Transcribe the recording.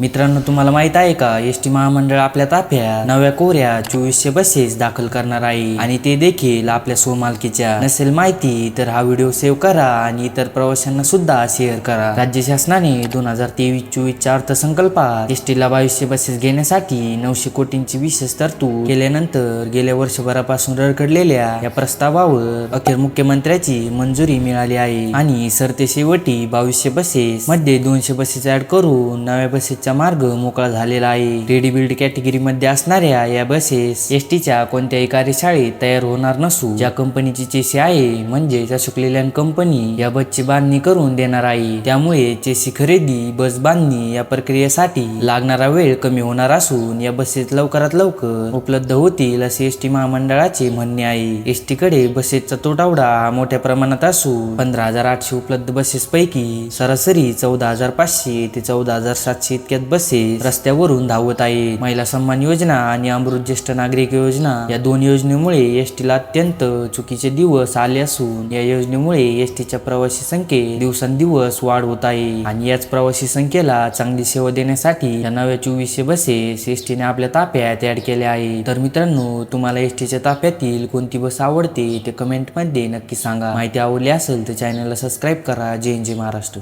मित्रांनो तुम्हाला माहीत आहे का? एस टी महामंडळ आपल्या ताफ्यात नव्या कोऱ्या चोवीसशे बसेस दाखल करणार आहे. आणि ते देखील आपल्या सोमालकीच्या नसेल माहिती तर हा व्हिडिओ सेव्ह करा आणि इतर प्रवाशांना सुद्धा शेअर करा. राज्य शासनाने दोन हजार तेवीस चोवीसच्या अर्थसंकल्पात एस टीला बावीसशे बसेस घेण्यासाठी नऊशे कोटींची विशेष तरतूद केल्यानंतर गेल्या वर्षभरापासून रडकडलेल्या या प्रस्तावावर अखेर मुख्यमंत्र्याची मंजुरी मिळाली आहे. आणि सरते शेवटी बावीसशे बसेस मध्ये दोनशे बसेस ऍड करून नव्या बसेसच्या बसचा मार्ग मोकळा झालेला आहे. रेडी बिल्ड कॅटेगरी मध्ये असणाऱ्या या बसेस एस टीच्या कोणत्याही कार्यशाळेत तयार होणार नसून ज्या कंपनीची चेसी आहे म्हणजे अशोक कंपनी या बसची बांधणी करून देणार आहे. त्यामुळे चेसी खरेदी बस बांधणी या प्रक्रियेसाठी लागणारा वेळ कमी होणार असून या बसेस लवकरात लवकर उपलब्ध होतील असे एस टी महामंडळाचे म्हणणे आहे. एसकडे बसेसचा तुटवडा हा मोठ्या प्रमाणात असून पंधरा हजार आठशे उपलब्ध बसेस पैकी सरासरी चौदा हजार पाचशे ते चौदा हजार सातशे इतक्या फिरत बसेस रस्त्यावरून धावत आहेत महिला सन्मान योजना आणि अमृत ज्येष्ठ नागरिक योजना या दोन योजनेमुळे एसटीला अत्यंत चुकीचे दिवस आले असून या योजनेमुळे एसटीच्या प्रवासी संख्येत दिवसेंदिवस वाढ होत आहे. आणि याच प्रवासी संख्येला चांगली सेवा देण्यासाठी या नव्या चोवीसशे बसेस एसटीने आपल्या ताफ्यात ऍड केल्या आहे तर मित्रांनो तुम्हाला एसटीच्या ताफ्यातील कोणती बस आवडते ते कमेंटमध्ये नक्की सांगा. माहिती आवडली असेल तर चॅनलला सबस्क्राईब करा. जय हिंद जय महाराष्ट्र.